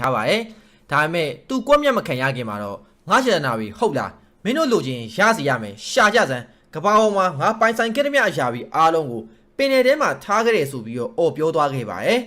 ထားပါတယ်ဒါပေမဲ့သူကွက်မျက်မခံရခင်မှာတော့ငါရှရနာပြီဟုတ်လားမင်းတို့လိုချင်ရစီရမယ်ရှာကြစမ်းကဘာပေါ်မှာငါပိုင်ဆိုင်ခဲ့တဲ့မြအရာပြီးအားလုံးကိုပင်နယ်ထဲမှာထားခဲ့တယ်ဆိုပြီးတော့အော်ပြောသွားခဲ့ပါတယ်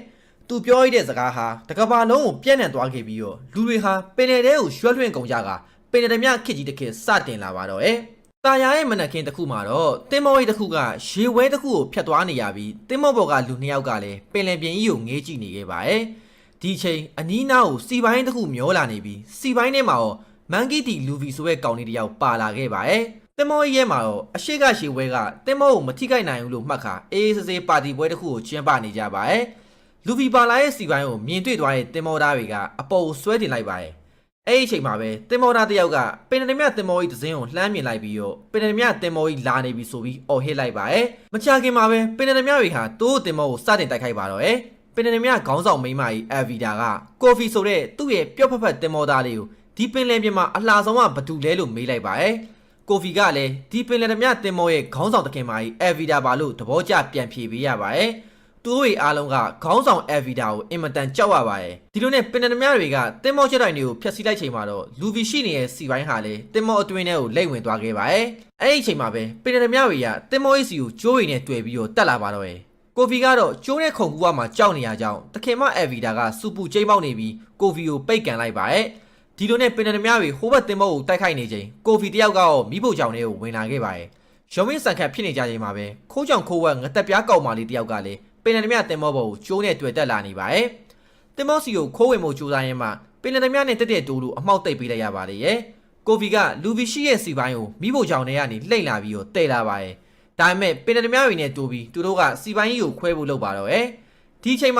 သူပြောရတဲ့စကားဟာတကဘာလုံးကိုပြန့်နှံ့သွားခဲ့ပြီးတော့လူတွေဟာပင်နယ်ထဲကိုရွှဲလွှင့်ကုန်ကြကပင်နယ်ဓမြခစ်ကြီးတစ်ခေတ်စတင်လာပါတော့တယ်။တာယာရဲ့မနက်ခင်းတစ်ခုမှာတော့တင်မောရိတစ်ခုကရေဝဲတစ်ခုကိုဖျက်သွားနေရပြီးတင်မောဘော်ကလူနှစ်ယောက်ကလည်းပင်လယ်ပြင်ကြီးကိုငေးကြည့်နေခဲ့ပါတယ်။ ဒီချိန်အနီးနားကိုစီပိုင်းတစ်ခုမျောလာနေပြီးစီပိုင်းထဲမှာတော့မန်ဂီတီလူဗီဆိုတဲ့ကောင်လေးတစ်ယောက်ပါလာခဲ့ပါတယ်။တင်မောရဲ့မှာတော့အရှိကရှေဝဲကတင်မောကိုမထိခိုက်နိုင်ဘူးလို့မှတ်ခါအေးအေးဆေးဆေးပါတီပွဲတစ်ခုကိုကျင်းပနေကြပါတယ်။လူဗီပါလာရဲ့စီပိုင်းကိုမြင်တွေ့သွားတဲ့တင်မောသားတွေကအပေါ်ကိုဆွဲတင်လိုက်ပါတယ်။အဲ့ဒီအချိန်မှာပဲတင်မောသားတစ်ယောက်ကပင်နဒမြတင်မောကြီးတစ်စင်းကိုလှမ်းမြင်လိုက်ပြီးတော့ပင်နဒမြတင်မောကြီးလာနေပြီဆိုပြီးအော်ဟစ်လိုက်ပါရဲ့မချခင်မှာပဲပင်နဒမြတွေဟာတိုးတင်မောကိုစတင်တိုက်ခိုက်ပါတော့ရဲ့ ပင်နဒမြခေါင်းဆောင်မိန်းမကြီးအဗီဒါကကော်ဖီဆိုတဲ့သူ့ရဲ့ပျော့ဖက်ဖက်တင်မောသားလေးကိုဒီပင်လယ်ပြင်မှာအလှဆုံးကဘသူလဲလို့မေးလိုက်ပါရဲ့ကိုဖီကလည်းဒီပင်လယ်ဓမြတင်မောရဲ့ခေါင်းဆောင်တခင်မကြီးအဗီဒါပါလို့သဘောကျပြန်ဖြေပေးရပါရဲ့သူတို့တွေအားလုံးကခေါင်းဆောင်အဗီဒါကိုအင်မတန်ကြောက်ရပါရဲ့ဒီလိုနဲ့ပင်နဒမြတွေကတင်မောချက်တိုင်းတွေကိုဖျက်ဆီးလိုက်ချိန်မှာတော့လူဗီရှိနေတဲ့စီပိုင်းဟာလည်းတင်မောအတွင်းထဲကိုလိမ့်ဝင်သွားခဲ့ပါရဲ့အဲ့ဒီအချိန်မှာပဲပင်နဒမြတွေကတင်မောရဲ့စီကိုကျိုးရည်နဲ့တွေ့ပြီးတော့တက်လာပါတော့ရဲ့ ကိုဖီကတော့ကျိုးတဲ့ခုံကူကမှကြောက်နေရကြောင်းတခင်မအဗီဒါကစူပူကျိမ့်ပေါက်နေပြီးကိုဖီကိုပိတ်ကန်လိုက်ပါရဲ့ဒီလိုနဲ့ပင်နယ်သမားတွေဟိုဘက်တင်မောကိုတိုက်ခိုက်နေချိန်ကိုဖီတယောက်ကတော့မိဖို့ကြောင်လေးကိုဝင်လာခဲ့ပါတယ်။ရုံမင်းဆန်ခတ်ဖြစ်နေကြချိန်မှာပဲခိုးကြောင်ခိုးဝက်ငတက်ပြားကောင်မလေးတယောက်ကလည်းပင်နယ်သမားတင်မောဘောကိုကျိုးနဲ့တွေ့တက်လာနေပါတယ်။တင်မောစီကိုခိုးဝင်မှုကြိုးစားရင်းမှာပင်နယ်သမားနဲ့တက်တဲ့တိုးလို့အမောက်တိတ်ပေးလိုက်ရပါတယ်ရဲ့။ကိုဖီကလူဗီရှိရဲ့စီပိုင်းကိုမိဖို့ကြောင်တွေကနေလှိမ့်လာပြီးတော့တိတ်လာပါတယ်။ ဒါပေမဲ့ပင်နယ်သမားတွေနဲ့တိုးပြီးသူတို့ကစီပိုင်းကြီးကိုခွဲဖို့လုပ်ပါတော့ရဲ့။ဒီချိန်မှာ